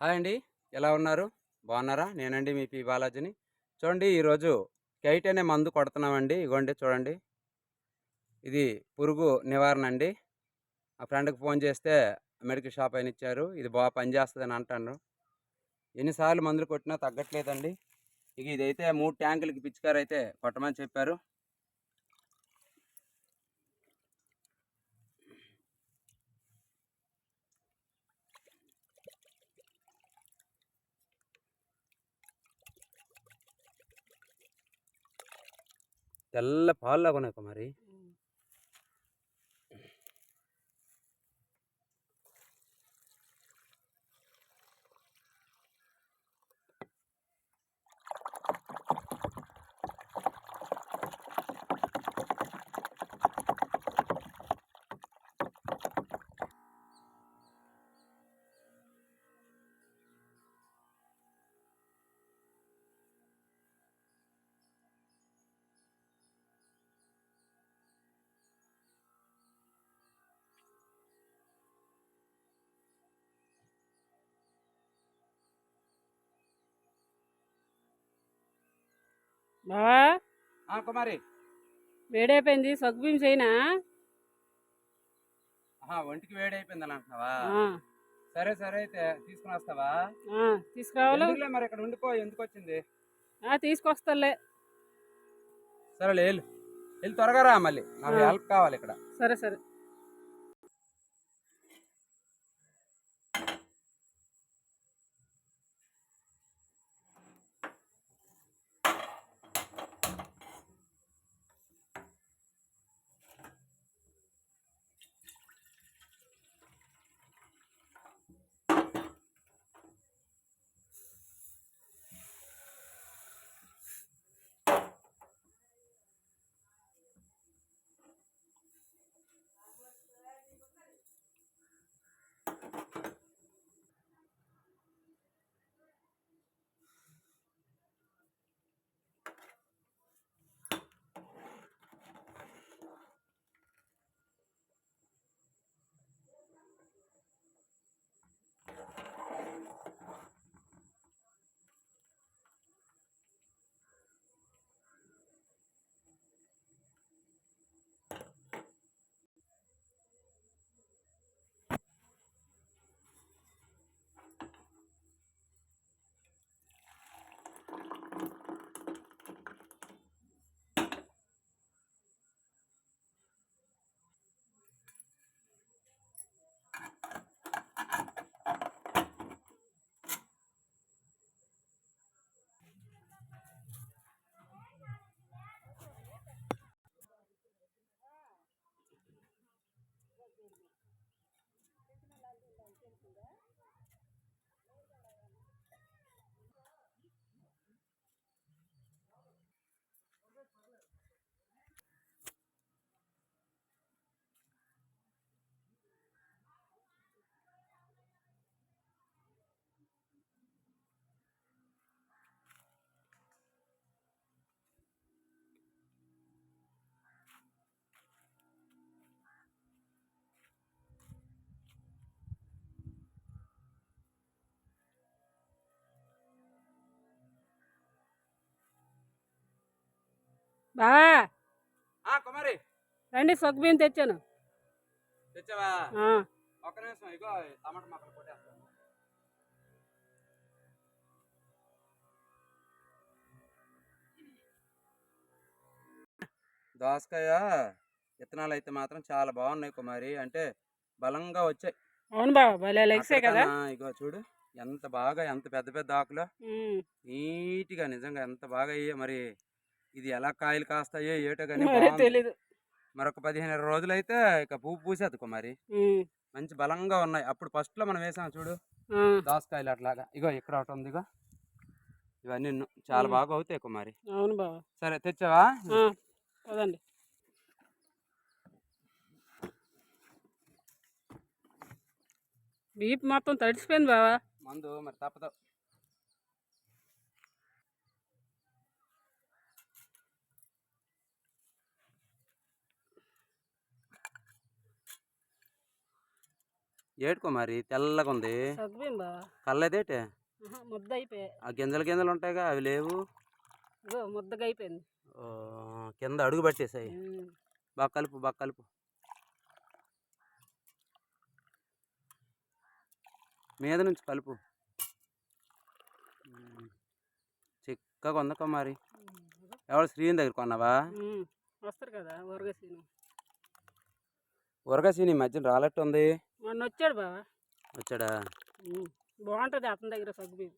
Hi అండి. ఎలా ఉన్నారు? బాగున్నారా? నేనండి మీ పి బాలాజీని. చూడండి ఈరోజు కైట్ అనే మందు కొడుతున్నామండి. ఇగోండి చూడండి. ఇది పురుగు నివారణ అండి. ఆ ఫ్రెండ్కి ఫోన్ చేస్తే మెడికల్ షాప్ అయిన ఇచ్చారు. ఇది బాగా పనిచేస్తుందని అంటాను. ఎన్నిసార్లు మందులు కొట్టినా తగ్గట్లేదండి. ఇక ఇదైతే మూడు ట్యాంకులకి పిచ్చికారు అయితే కొట్టమని చెప్పారు. తెల్ల పాలు లాగా ఉన్నాయి మరి. బావా? కుమారి. వేడైపోయింది సగ్గుబియ్యం చేయనా? ఒంటికి వేడి అయిపోయిందని అంటున్నావా సరే సరే అయితే తీసుకుని వస్తావా? తీసుకురావాలా? మరి ఇక్కడ ఉండిపో ఎందుకు వచ్చింది? ఆ, తీసుకొస్తాలే. సరేలే వెళ్ళు. వెళ్ళి త్వరగా రా మళ్ళీ. నాకు. హెల్ప్ కావాలి ఇక్కడ. సరే సరే. బావా కుమారి. రండి సగ్గుబియ్యం తెచ్చాను. తెచ్చావా? ఒక్క నిమిషం ఇగో టమాటా మొక్కలు కొట్టేస్తాను. దోసకాయ విత్తనాలు అయితే మాత్రం చాలా బాగున్నాయి కుమారి. అంటే బలంగా వచ్చాయి. అవును భలే లెగ్సే కదా. ఇగో చూడు ఎంత బాగా ఎంత పెద్ద పెద్ద ఆకులు. నీట్గా నిజంగా ఎంత బాగా అయ్యాయి. మరి ఇది ఎలా కాయలు కాస్తాయో ఏటో కానీ. తెలీదు. మరొక పదిహేను ఇరవై రోజులైతే ఇక పువ్వు పూసేది కుమారి మంచి బలంగా ఉన్నాయి. అప్పుడు ఫస్ట్లో మనం వేసాం చూడు. దోసకాయలు అట్లాగా. ఇగో ఇక్కడ ఒకటి ఉంది ఇగో. ఇవన్నీ చాలా. బాగా అవుతాయి కుమారి అవును బావ. సరే తెచ్చావా? పదండి. బీప్ మొత్తం తడిసిపోయింది బావా. మందు మరి తప్పదు. ఏడుకో మరి తెల్లగా ఉంది కళ్ళదేటే? ముద్ద అయిపోయాయి ఆ గింజలు గింజలు ఉంటాయిగా అవి లేవు. ముద్దగా అయిపోయింది కింద అడుగు పట్టేసాయి. బాగా కలుపు బాగా కలుపు. మీద నుంచి కలుపు. చిక్కగా ఉందక్క మరి. ఎవరు శ్రీని దగ్గర కొన్నావా. వస్తారు కదా ఉరగసీని ఈ మధ్యన రాలట్టు ఉంది మొన్న వచ్చాడు బావా. వచ్చాడా. బాగుంటుంది అతని దగ్గర సగ్గుబియ్యం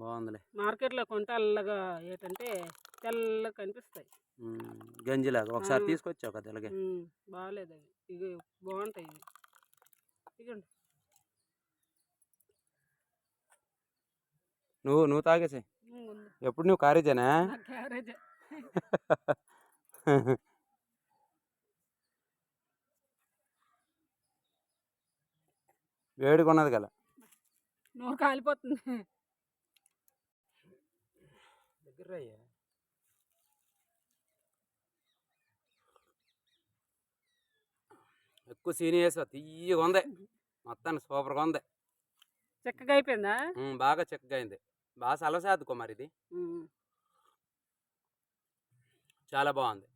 బాగుందిలే. మార్కెట్లో కొంటాళ్ళగా ఏంటంటే తెల్లగా కనిపిస్తాయి. గంజిలాగా ఒకసారి. తీసుకొచ్చావు కదా ఇలాగే బాగాలేదు అవి. ఇవి బాగుంటాయి ఇవి. నువ్వు నువ్వు తాగేసి. ఎప్పుడు నువ్వు కారేజేనా నా క్యారేజ్. వేడిగా ఉన్నది కదా. నోరు కాలిపోతుంది. దగ్గర ఎక్కువ సీని వేసా తీయగా ఉంది. మొత్తానికి సూపర్గా ఉంది. చక్కగా అయిపోయిందా? బాగా చిక్కగా అయింది. బాగా సలసాదుకో మరి ఇది. చాలా బాగుంది.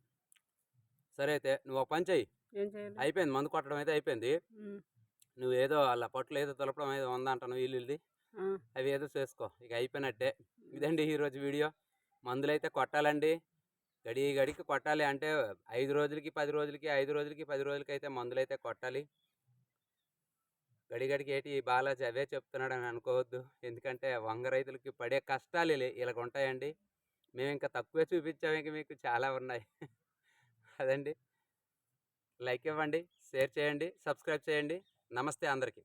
సరే అయితే నువ్వు ఒక పని చెయ్యి. ఏం చేయాలి అయిపోయింది మందు కొట్టడం అయితే అయిపోయింది. నువ్వు ఏదో అలా పట్లు ఏదో తొలపడం ఏదో ఉందంటాను వీళ్ళది. అవి ఏదో చేసుకో. ఇక అయిపోయినట్టే. ఇదండి ఈరోజు వీడియో. మందులు అయితే కొట్టాలండి. గడి గడికి కొట్టాలి. అంటే ఐదు రోజులకి పది రోజులకి ఐదు రోజులకి పది రోజులకి అయితే మందులు అయితే కొట్టాలి. గడి గడికి ఏంటి బాలాజీ అవే చెప్తున్నాడు అని అనుకోవద్దు. ఎందుకంటే వంగ రైతులకి పడే కష్టాలు ఇలా ఇలాగ ఉంటాయండి. మేము ఇంకా తక్కువే చూపించాము ఇంక మీకు. చాలా ఉన్నాయి. అదండి. లైక్ ఇవ్వండి. షేర్ చేయండి. సబ్స్క్రైబ్ చేయండి. నమస్తే అందరికీ.